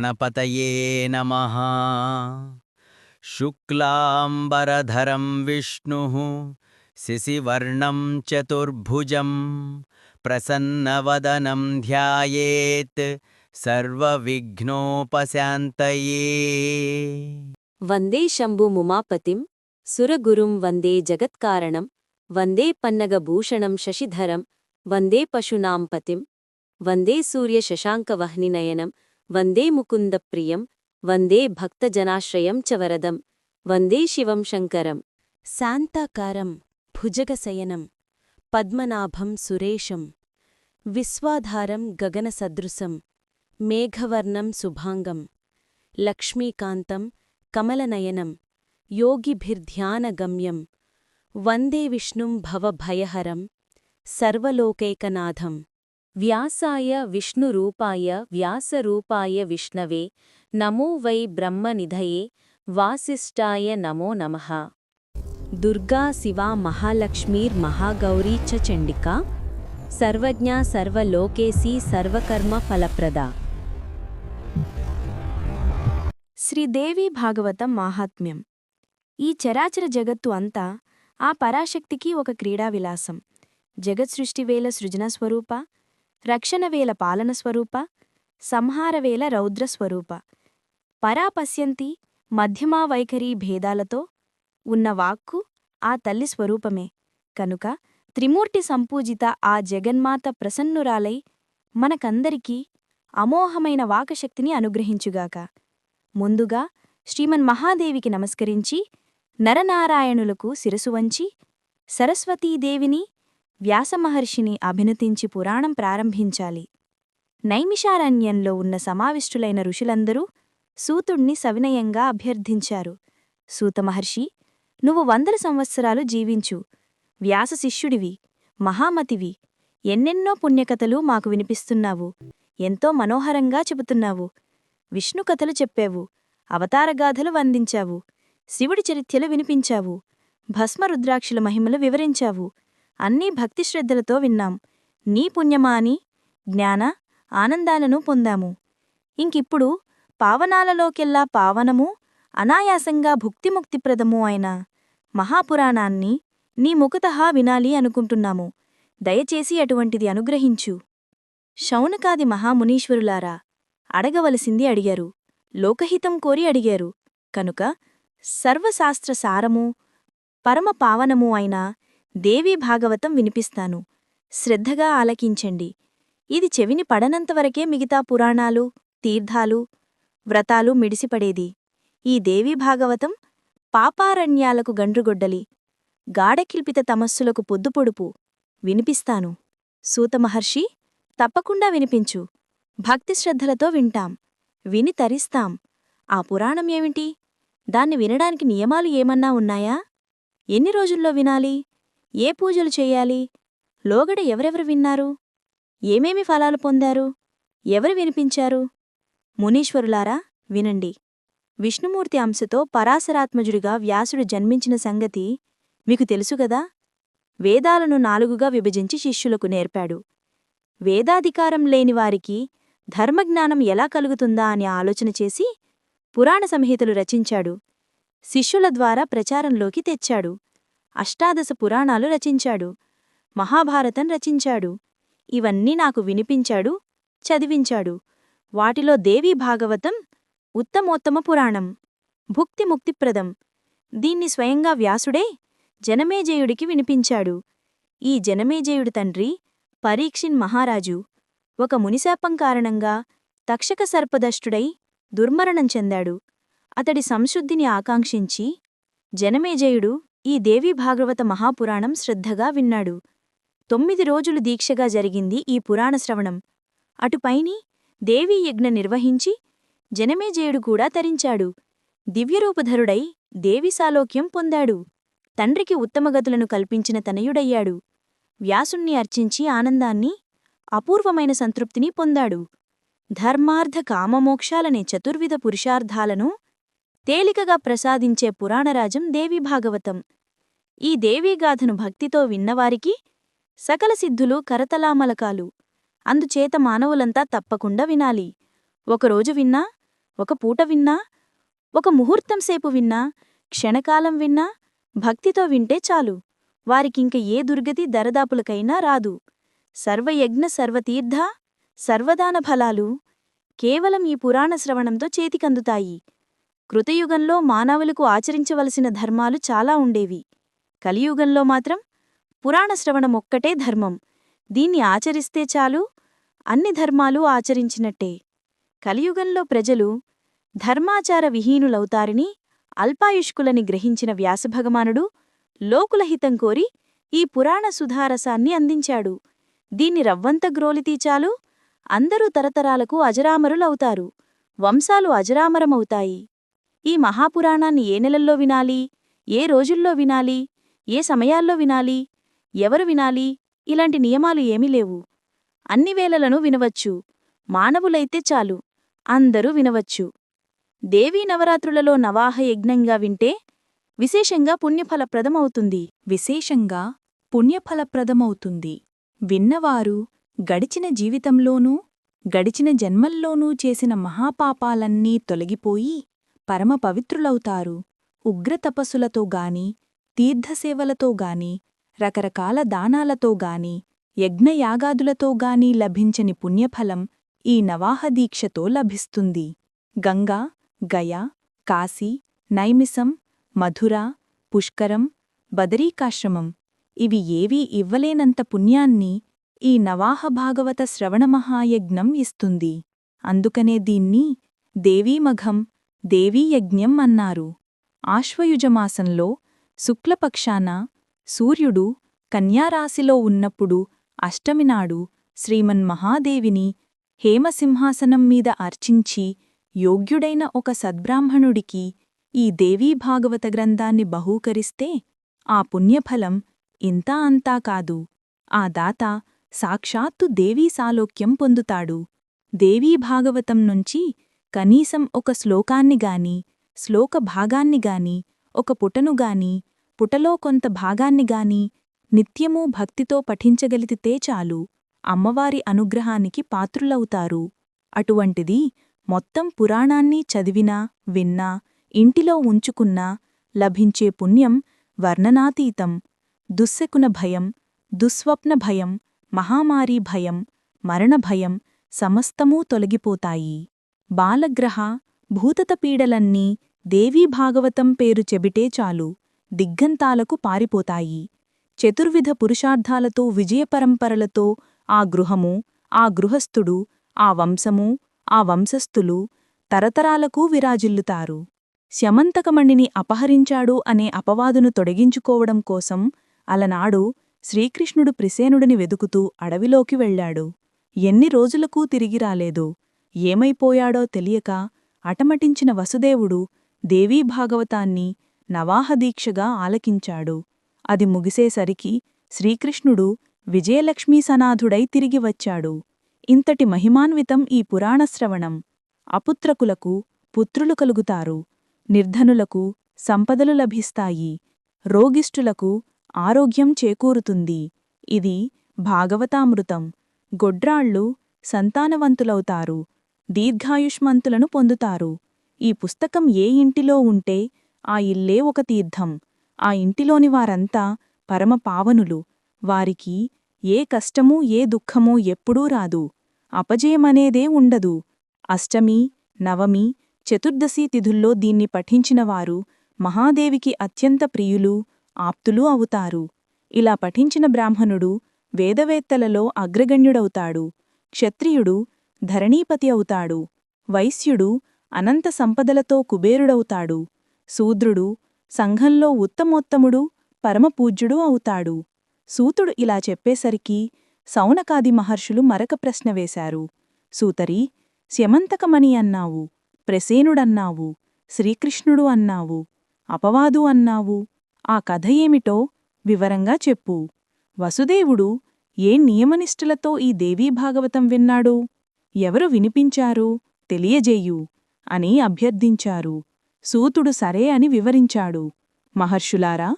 गणपतये नमः शुक्लाम्बरधरं विष्णुः शिशिवर्णं चतुर्भुजं प्रसन्नवदनं ध्यायेत् सर्वविघ्नोपशान्तये वन्दे शम्भुमुमापतिं सुरगुरुं वन्दे जगत्कारणं वन्दे पन्नगभूषणं शशिधरं वन्दे पशूनां पतिं वन्दे सूर्यशशाङ्कवह्निनयनं వందే ముకుందప్రియం వందే భక్తజనాశ్రయం చ వరదం వందే శివం శంకరం. శాంతాకారం భుజగశయనం పద్మనాభం సురేశం విశ్వాధారం గగనసదృశం మేఘవర్ణం శుభాంగం లక్ష్మీకాంతం కమలనయనం యోగిభిర్ధ్యానగమ్యం వందే విష్ణుం భవభయహరం సర్వలోకైకనాథం. వ్యాసాయ విష్ణురూపాయ వ్యాసరూపాయ విష్ణవే నమో వై బ్రహ్మనిధయే వాసిష్టాయ నమో నమః. దుర్గా శివా మహాలక్ష్మీర్మహాగౌరీ చ చండికా సర్వజ్ఞా సర్వలోకేశీ సర్వకర్మ ఫలప్రదా. శ్రీదేవి భాగవతం మాహాత్మ్యం. ఈ చరాచర జగత్తు అంతా ఆ పరాశక్తికి ఒక క్రీడా విలాసం జగత్సృష్టివేల సృజన స్వరూప రక్షణవేల పాలన స్వరూప సంహారవేల రౌద్ర స్వరూప. పరాపశ్యంతి మధ్యమా వైఖరీ భేదాలతో ఉన్న వాక్కు ఆ తల్లి స్వరూపమే. కనుక త్రిమూర్తి సంపూజిత ఆ జగన్మాత ప్రసన్నురాలై మనకందరికీ అమోహమైన వాకశక్తిని అనుగ్రహించుగాక. ముందుగా శ్రీమన్ మహాదేవికి నమస్కరించి నరనారాయణులకు శిరసు వంచి సరస్వతీదేవిని వ్యాసమహర్షిని అభినతించి పురాణం ప్రారంభించాలి. నైమిషారణ్యంలో ఉన్న సమావిష్టులైన ఋషులందరూ సూతుణ్ణి సవినయంగా అభ్యర్థించారు. సూతమహర్షి నువ్వు వందల సంవత్సరాలు జీవించు. వ్యాస శిష్యుడివి మహామతివి. ఎన్నెన్నో పుణ్యకథలు మాకు వినిపిస్తున్నావు. ఎంతో మనోహరంగా చెబుతున్నావు. విష్ణు కథలు చెప్పావు. అవతారగాథలు వందించావు. శివుడి చరిత్రలు వినిపించావు. భస్మరుద్రాక్షుల మహిమలు వివరించావు. అన్నీ భక్తిశ్రద్ధలతో విన్నాం. నీ పుణ్యమా అని జ్ఞాన ఆనందాలను పొందాము. ఇంకిప్పుడు పావనాలలోకెల్లా పావనము అనాయాసంగా భుక్తిముక్తిప్రదము అయిన మహాపురాణాన్ని నీ ముఖతహా వినాలి అనుకుంటున్నాము. దయచేసి అటువంటిది అనుగ్రహించు. శౌనకాది మహామునీశ్వరులారా అడగవలసింది అడిగారు. లోకహితం కోరి అడిగారు. కనుక సర్వశాస్త్ర సారము పరమ పావనము అయిన దేవీ భాగవతం వినిపిస్తాను. శ్రద్ధగా ఆలకించండి. ఇది చెవిని పడనంతవరకే మిగతా పురాణాలు తీర్థాలు వ్రతాలు మిడిసిపడేది. ఈ దేవీ భాగవతం పాపారణ్యాలకు గండ్రుగొడ్డలి. గాఢకిల్పిత తమస్సులకు పొద్దుపొడుపు. వినిపిస్తాను. సూతమహర్షి తప్పకుండా వినిపించు. భక్తిశ్రద్ధలతో వింటాం. విని తరిస్తాం. ఆ పురాణం ఏమిటి? దాన్ని వినడానికి నియమాలు ఏమన్నా ఉన్నాయా? ఎన్ని రోజుల్లో వినాలి? ఏ పూజలు చెయ్యాలి లోగడ ఎవరెవరు విన్నారు? ఏమేమి ఫలాలు పొందారు? ఎవరు వినిపించారు? మునీశ్వరులారా వినండి. విష్ణుమూర్తి అంశతో పరాశరాత్మజుడిగా వ్యాసుడు జన్మించిన సంగతి మీకు తెలుసుగదా వేదాలను నాలుగుగా విభజించి శిష్యులకు నేర్పాడు. వేదాధికారం లేని వారికి ధర్మజ్ఞానం ఎలా కలుగుతుందా అని ఆలోచన చేసి పురాణ సంహితలు రచించాడు. శిష్యుల ద్వారా ప్రచారంలోకి తెచ్చాడు. అష్టాదశ పురాణాలు రచించాడు. మహాభారతం రచించాడు. ఇవన్నీ నాకు వినిపించాడు చదివించాడు. వాటిలో దేవీ భాగవతం ఉత్తమోత్తమ పురాణం. భుక్తి ముక్తిప్రదం. దీన్ని స్వయంగా వ్యాసుడే జనమేజయుడికి వినిపించాడు. ఈ జనమేజయుడి తండ్రి పరీక్షిన్ మహారాజు. ఒక మునిశాపం కారణంగా తక్షక సర్పదష్టుడై దుర్మరణం చెందాడు. అతడి సంశుద్ధిని ఆకాంక్షించి జనమేజయుడు ఈ దేవీ భాగవత మహాపురాణం శ్రద్ధగా విన్నాడు. తొమ్మిది రోజులు దీక్షగా జరిగింది ఈ పురాణ శ్రవణం. అటుపైని దేవీ యజ్ఞ నిర్వహించి జనమేజయుడు కూడా తరించాడు. దివ్యరూపధరుడై దేవిసాలోక్యం పొందాడు. తండ్రికి ఉత్తమగతులను కల్పించిన తనయుడయ్యాడు. వ్యాసుణ్ణి అర్చించి ఆనందాన్ని అపూర్వమైన సంతృప్తిని పొందాడు. ధర్మార్థ కామమోక్షాలనే చతుర్విధ పురుషార్థాలను తేలికగా ప్రసాదించే పురాణరాజం దేవీభాగవతం ఈ దేవీగాథను భక్తితో విన్నవారికి సకల సిద్ధులు కరతలామలకాలు. అందుచేత మానవులంతా తప్పకుండా వినాలి. ఒకరోజు విన్నా ఒక పూట విన్నా ఒక ముహూర్తం సేపు విన్నా క్షణకాలం విన్నా భక్తితో వింటే చాలు. వారికింక ఏ దుర్గతి దరదాపులకైనా రాదు. సర్వయజ్ఞ సర్వతీర్థ సర్వదాన ఫలాలు కేవలం ఈ పురాణ శ్రవణంతో చేతికందుతాయి. కృతయుగంలో మానవులకు ఆచరించవలసిన ధర్మాలు చాలా ఉండేవి. కలియుగంలో మాత్రం పురాణశ్రవణమొక్కటే ధర్మం. దీన్ని ఆచరిస్తే చాలు అన్ని ధర్మాలు ఆచరించినట్టే. కలియుగంలో ప్రజలు ధర్మాచార విహీనులవుతారని అల్పాయుష్కులని గ్రహించిన వ్యాసభగవానుడు లోకులహితం కోరి ఈ పురాణ సుధారసాన్ని అందించాడు. దీన్ని రవ్వంత గ్రోలితీ చాలు అందరూ తరతరాలకు అజరామరులవుతారు. వంశాలు అజరామరమవుతాయి. ఈ మహాపురాణాన్ని ఏ నెలల్లో వినాలి? ఏ రోజుల్లో వినాలి? ఏ సమయాల్లో వినాలి? ఎవరు వినాలి? ఇలాంటి నియమాలు ఏమీ లేవు. అన్ని వేళలను వినవచ్చు. మానవులైతే చాలు. అందరూ వినవచ్చు. దేవీ నవరాత్రులలో నవాహ యజ్ఞంగా వింటే విశేషంగా పుణ్యఫలప్రదమవుతుంది. విశేషంగా పుణ్యఫలప్రదమవుతుంది. విన్నవారు గడిచిన జీవితంలోనూ గడిచిన జన్మల్లోనూ చేసిన మహాపాపాలన్నీ తొలగిపోయి పరమ పవిత్రులవుతారు. ఉగ్రతపస్సులతో గాని తీర్థసేవలతో గాని రకరకాల దానాలతో గాని యజ్ఞయాగాదులతో గాని లభించని పుణ్యఫలం ఈ నవాహదీక్షతో లభిస్తుంది. గంగా గయా కాశీ నైమిసం మధుర పుష్కరం బదరీకాశ్రమం ఇవి ఏవీ ఇవ్వలేనంత పుణ్యాన్ని ఈ నవాహ భాగవత శ్రవణమహాయజ్ఞం ఇస్తుంది. అందుకనే దీన్ని దేవీమఘం దేవీయజ్ఞం అన్నారు. ఆశ్వయుజమాసంలో శుక్లపక్షాన సూర్యుడు కన్యారాశిలో ఉన్నప్పుడు అష్టమినాడు శ్రీమన్మహాదేవిని హేమసింహాసనం మీద అర్చించి యోగ్యుడైన ఒక సద్బ్రాహ్మణుడికి ఈ దేవీ భాగవత గ్రంథాన్ని బహూకరిస్తే ఆ పుణ్యఫలం ఇంతా అంతా కాదు. ఆ దాత సాక్షాత్తు దేవీ సాలోక్యం పొందుతాడు. దేవీ భాగవతం నుంచి కనీసం ఒక శ్లోకాన్నిగాని శ్లోక భాగాన్నిగాని ఒక పుటను గాని పుటలో కొంత భాగాన్నిగాని నిత్యమూ భక్తితో పఠించగలిగితే చాలు. అమ్మవారి అనుగ్రహానికి పాత్రులవుతారు. అటువంటిది మొత్తం పురాణాన్ని చదివినా విన్నా ఇంటిలో ఉంచుకున్నా లభించే పుణ్యం వర్ణనాతీతం. దుస్సెకున భయం దుస్వప్న భయం మహామారీ భయం మరణభయం సమస్తమూ తొలగిపోతాయి. బాలగ్రహ భూతతపీడలన్నీ దేవీ భాగవతం పేరు చెబిటే చాలు దిగ్గంతాలకు పారిపోతాయి. చతుర్విధ పురుషార్థాలతో విజయపరంపరలతో ఆ గృహము ఆ గృహస్థుడు ఆ వంశము ఆ వంశస్థులు తరతరాలకు విరాజిల్లుతారు. శమంతకమణిని అపహరించాడు అనే అపవాదును తొడగించుకోవడం కోసం అలనాడు శ్రీకృష్ణుడు ప్రిసేనుడిని వెదుకుతూ అడవిలోకి వెళ్ళాడు. ఎన్ని రోజులకూ తిరిగి రాలేదు. ఏమైపోయాడో తెలియక అటమటించిన వసుదేవుడు దేవీ భాగవతాన్ని నవాహదీక్షగా ఆలకించాడు. అది ముగిసేసరికి శ్రీకృష్ణుడు విజయలక్ష్మీసనాథుడై తిరిగి వచ్చాడు. ఇంతటి మహిమాన్వితం ఈ పురాణశ్రవణం అపుత్రకులకు పుత్రులు కలుగుతారు. నిర్ధనులకు సంపదలు లభిస్తాయి. రోగిష్ఠులకు ఆరోగ్యం చేకూరుతుంది. ఇది భాగవతామృతం. గొడ్రాళ్ళు సంతానవంతులవుతారు. దీర్ఘాయుష్మంతులను పొందుతారు. ఈ పుస్తకం ఏ ఇంటిలో ఉంటే ఆ ఇల్లే ఒక తీర్థం. ఆ ఇంటిలోని వారంతా పరమ పావనులు. వారికి ఏ కష్టమూ ఏ దుఃఖమూ ఎప్పుడూ రాదు. అపజయమనేదే ఉండదు. అష్టమి నవమి చతుర్దశి తిథుల్లో దీన్ని పఠించినవారు మహాదేవికి అత్యంత ప్రియులు ఆప్తులు అవుతారు. ఇలా పఠించిన బ్రాహ్మణుడు వేదవేత్తలలో అగ్రగణ్యుడవుతాడు. క్షత్రియుడు ధరణీపతి అవుతాడు. వైశ్యుడు అనంత సంపదలతో కుబేరుడవుతాడు. శూద్రుడు సంఘంలో ఉత్తమోత్తముడు పరమపూజ్యుడు అవుతాడు. సూతుడు ఇలా చెప్పేసరికి సౌనకాది మహర్షులు మరక ప్రశ్న వేశారు. సూతరి స్యమంతకమణి అన్నావు ప్రసేనుడన్నావు శ్రీకృష్ణుడు అన్నావు అపవాదు అన్నావు ఆ కథ ఏమిటో వివరంగా చెప్పు. వసుదేవుడు ఏ నియమనిష్ఠులతో ఈ దేవీ భాగవతం విన్నాడు? ఎవరు వినిపించారు? తెలియజేయు అని అభ్యర్థించారు. సూతుడు సరే అని వివరించాడు. మహర్షులారా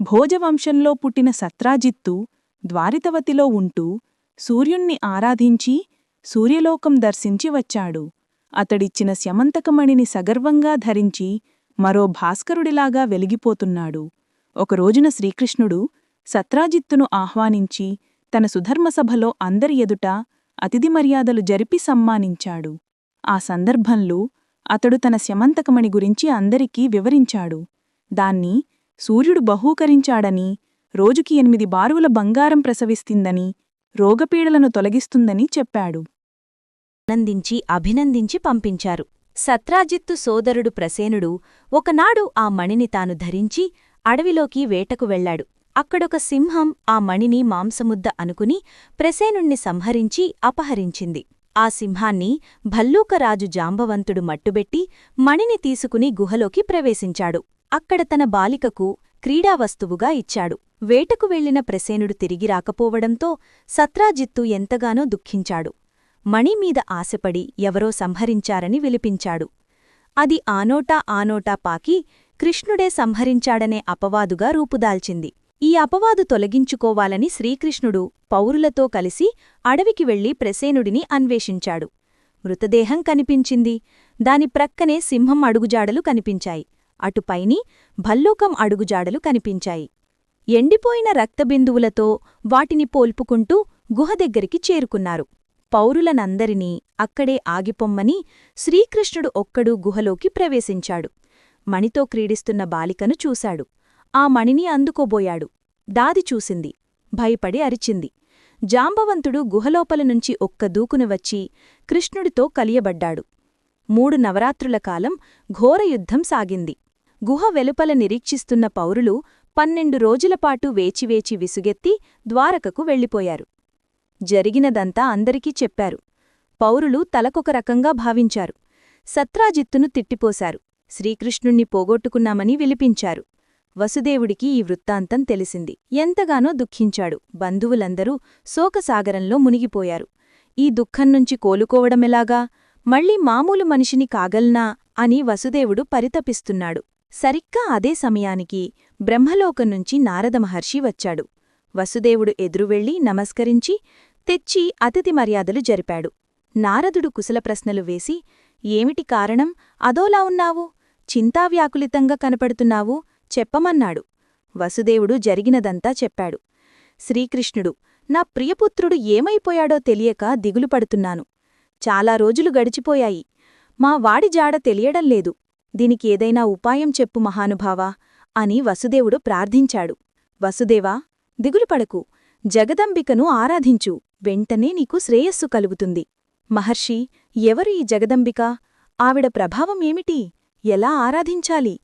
భోజవంశంలో పుట్టిన సత్రాజిత్తు ద్వారితవతిలో ఉంటూ సూర్యుణ్ణి ఆరాధించి సూర్యలోకం దర్శించి వచ్చాడు. అతడిచ్చిన స్యమంతకమణిని సగర్వంగా ధరించి మరో భాస్కరుడిలాగా వెలిగిపోతున్నాడు. ఒకరోజున శ్రీకృష్ణుడు సత్రాజిత్తును ఆహ్వానించి తన సుధర్మసభలో అందరి ఎదుట అతిథి మర్యాదలు జరిపి సమ్మానించాడు. ఆ సందర్భంలో అతడు తన శమంతకమణి గురించి అందరికీ వివరించాడు. దాన్ని సూర్యుడు బహూకరించాడని రోజుకి ఎనిమిది బారువుల బంగారం ప్రసవిస్తుందని రోగపీడలను తొలగిస్తుందని చెప్పాడు. ఆనందించి అభినందించి పంపించారు. సత్రాజిత్తు సోదరుడు ప్రసేనుడు ఒకనాడు ఆ మణిని తాను ధరించి అడవిలోకి వేటకు వెళ్ళాడు అక్కడొక సింహం ఆ మణిని మాంసముద్ద అనుకుని ప్రసేనుణ్ణి సంహరించి అపహరించింది. ఆ సింహాన్ని భల్లూకరాజు జాంబవంతుడు మట్టుబెట్టి మణిని తీసుకుని గుహలోకి ప్రవేశించాడు. అక్కడ తన బాలికకు క్రీడావస్తువుగా ఇచ్చాడు. వేటకు వెళ్ళిన ప్రసేనుడు తిరిగి రాకపోవడంతో సత్రాజిత్తు ఎంతగానో దుఃఖించాడు. మణిమీద ఆశపడి ఎవరో సంహరించారని విలిపించాడు. అది ఆనోటా ఆనోటా పాకి కృష్ణుడే సంహరించాడనే అపవాదుగా రూపుదాల్చింది. ఈ అపవాదు తొలగించుకోవాలని శ్రీకృష్ణుడు పౌరులతో కలిసి అడవికి వెళ్ళి ప్రసేనుడిని అన్వేషించాడు. మృతదేహం కనిపించింది. దాని ప్రక్కనే సింహం అడుగుజాడలు కనిపించాయి. అటుపైని భల్లూకం అడుగుజాడలు కనిపించాయి. ఎండిపోయిన రక్తబిందువులతో వాటిని పోల్పుకుంటూ గుహ దగ్గరికి చేరుకున్నారు. పౌరులనందరినీ అక్కడే ఆగిపొమ్మని శ్రీకృష్ణుడు ఒక్కడూ గుహలోకి ప్రవేశించాడు. మణితో క్రీడిస్తున్న బాలికను చూశాడు. ఆ మణిని అందుకోబోయాడు. దాది చూసింది. భయపడి అరిచింది. జాంబవంతుడు గుహలోపల నుంచి ఒక్క దూకును వచ్చి కృష్ణుడితో కలియబడ్డాడు. మూడు నవరాత్రుల కాలం ఘోరయుద్ధం సాగింది. గుహ వెలుపల నిరీక్షిస్తున్న పౌరులు పన్నెండు రోజులపాటు వేచివేచి విసుగెత్తి ద్వారకకు వెళ్ళిపోయారు. జరిగినదంతా అందరికీ చెప్పారు. పౌరులు తలకొక రకంగా భావించారు. సత్రాజిత్తును తిట్టిపోశారు. శ్రీకృష్ణుణ్ణి పోగొట్టుకున్నామని విలిపించారు. వసుదేవుడికి ఈ వృత్తాంతం తెలిసింది. ఎంతగానో దుఃఖించాడు. బంధువులందరూ శోకసాగరంలో మునిగిపోయారు. ఈ దుఃఖం నుంచి కోలుకోవడమెలాగా? మళ్ళీ మామూలు మనిషిని కాగల్నా? అని వసుదేవుడు పరితపిస్తున్నాడు. సరిగ్గా అదే సమయానికి బ్రహ్మలోకం నుంచి నారద మహర్షి వచ్చాడు. వసుదేవుడు ఎదురువెళ్ళి నమస్కరించి తెచ్చి అతిథి మర్యాదలు జరిపాడు. నారదుడు కుశల ప్రశ్నలు వేసి ఏమిటి కారణం? అదోలా ఉన్నావు? చింతావ్యాకులితంగా కనపడుతున్నావు? చెప్పమన్నాడు. వసుదేవుడు జరిగినదంతా చెప్పాడు. శ్రీకృష్ణుడు నా ప్రియపుత్రుడు ఏమైపోయాడో తెలియక దిగులు పడుతున్నాను. చాలా రోజులు గడిచిపోయాయి. మా వాడి జాడ తెలియడం లేదు. దీనికి ఏదైనా ఉపాయం చెప్పు మహానుభావా అని వసుదేవుడు ప్రార్థించాడు. వసుదేవా దిగులుపడకు జగదంబికను ఆరాధించు. వెంటనే నీకు శ్రేయస్సు కలుగుతుంది. మహర్షి ఎవరు ఈ జగదంబిక? ఆవిడ ప్రభావం ఏమిటి? ఎలా ఆరాధించాలి?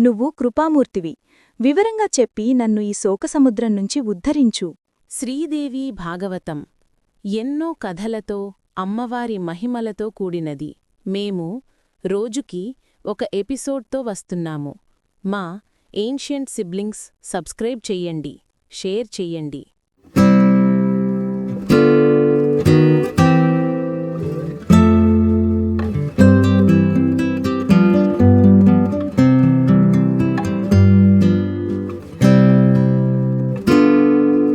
నువ్వు కృపామూర్తివి. వివరంగా చెప్పి నన్ను ఈ శోకసముద్రం నుంచి ఉద్ధరించు. శ్రీదేవి భాగవతం. ఎన్నో కథలతో అమ్మవారి మహిమలతో కూడినది. మేము రోజుకి ఒక ఎపిసోడ్తో వస్తున్నాము. మా ఏన్షియంట్ సిబ్లింగ్స్ సబ్స్క్రైబ్ చెయ్యండి షేర్ చెయ్యండి